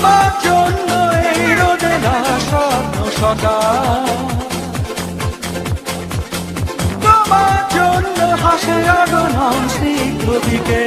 তোমার জন্য এই রোদে না স্বপ্ন সকাল। তোমার জন্য হাসে আগমন স্নিগ্ধ দিকে।